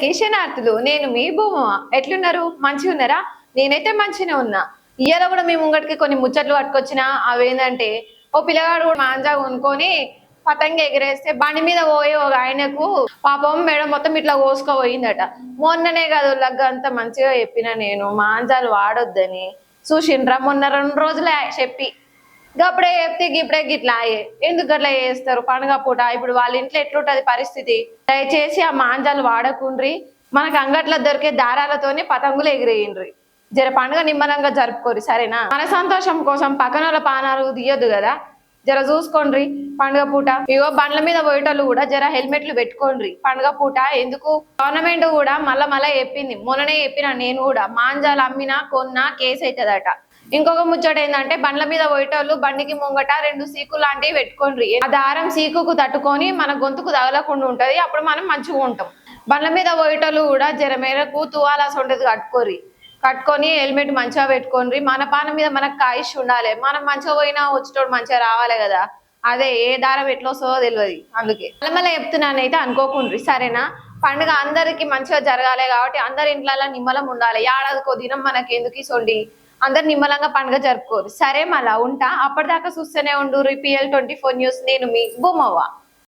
శుభశనార్థులు నేను మీ భూమ. ఎట్లున్నారు? మంచిగా ఉన్నారా? నేనైతే మంచిగానే ఉన్నా. ఇయ్యాల కూడా మీ ముంగటికి కొన్ని ముచ్చట్లు పట్టుకొచ్చిన అవేంటంటే ఓ పిల్లగాడు కూడా మాంజా కొనుక్కొని పతంగి ఎగిరేస్తే బండి మీద పోయి ఒక ఆయనకు పాపం మేడం మొత్తం ఇట్లా కోసుకోపోయిందట. మొన్ననే కాదు లగ్గ అంత మంచిగా చెప్పిన నేను మాంజాలు వాడొద్దని. చూసిండ్రా మొన్న రెండు రోజులే చెప్పి. గప్పుడే చెప్తే ఇప్పుడే గిట్లా అయ్యే. ఎందుకు అట్లా చేస్తారు? పండుగ పూట ఇప్పుడు వాళ్ళ ఇంట్లో ఎట్లుంటది పరిస్థితి? దయచేసి ఆ మాంజాలు వాడకుండ్రి. మనకు అంగట్లో దొరికే దారాలతోనే పతంగులు ఎగిరేయండ్రి. జర పండుగ నిమ్మలంగా జరుపుకోరు సరేనా? మన సంతోషం కోసం పక్కన పానాలు తీయొద్దు కదా? జర చూసుకోండి పండుగ పూట. ఇగో బండ్ల మీద పోయేటోళ్ళు కూడా జర హెల్మెట్లు పెట్టుకోండి పండుగ పూట ఎందుకు? గవర్నమెంట్ కూడా మళ్ళా మళ్ళా చెప్పింది. మొన్ననే చెప్పిన నేను కూడా. మాంజాలు అమ్మినా కొన్నా కేసు అవుతుందట ఇంకొక ముచ్చట ఏంటంటే బండ్ల మీద పోయేటోళ్ళు బండికి ముంగట రెండు సీకు లాంటివి పెట్టుకోండి ఆ దారం సీకుకు తట్టుకొని మన గొంతుకు తగలకుండా ఉంటది అప్పుడు మనం మంచిగా ఉంటాం. బండ్ల మీద పోయేటోళ్ళు కూడా జర మేరకు తువాలాస ఉండేది కట్టుకోరి కట్టుకొని హెల్మెట్ మంచిగా పెట్టుకోండి మన పాన మీద మనకు కాయిష్ ఉండాలి. మనం మంచిగా పోయినా వచ్చేటోడు మంచిగా రావాలి కదా. అదే ఏ దారం ఎట్లా వస్తుందో తెలియదు అందుకే. మళ్ళీ చెప్తున్నాను చెప్తున్నానైతే అనుకోకుండ్రి సరేనా? పండుగ అందరికి మంచిగా జరగాలి కాబట్టి అందరి ఇంట్లో నిమ్మలం ఉండాలి. ఏడాదికో దినం మనకి ఎందుకు సొండి అందరు నిమ్మలంగా పండుగ జరుపుకోరు. సరే మళ్ళా ఉంటా. అప్పటిదాకా చూస్తూనే ఉండు పిఎల్ ట్వంటీ ఫోర్ న్యూస్. నేను మీ బొమ్మవ్వ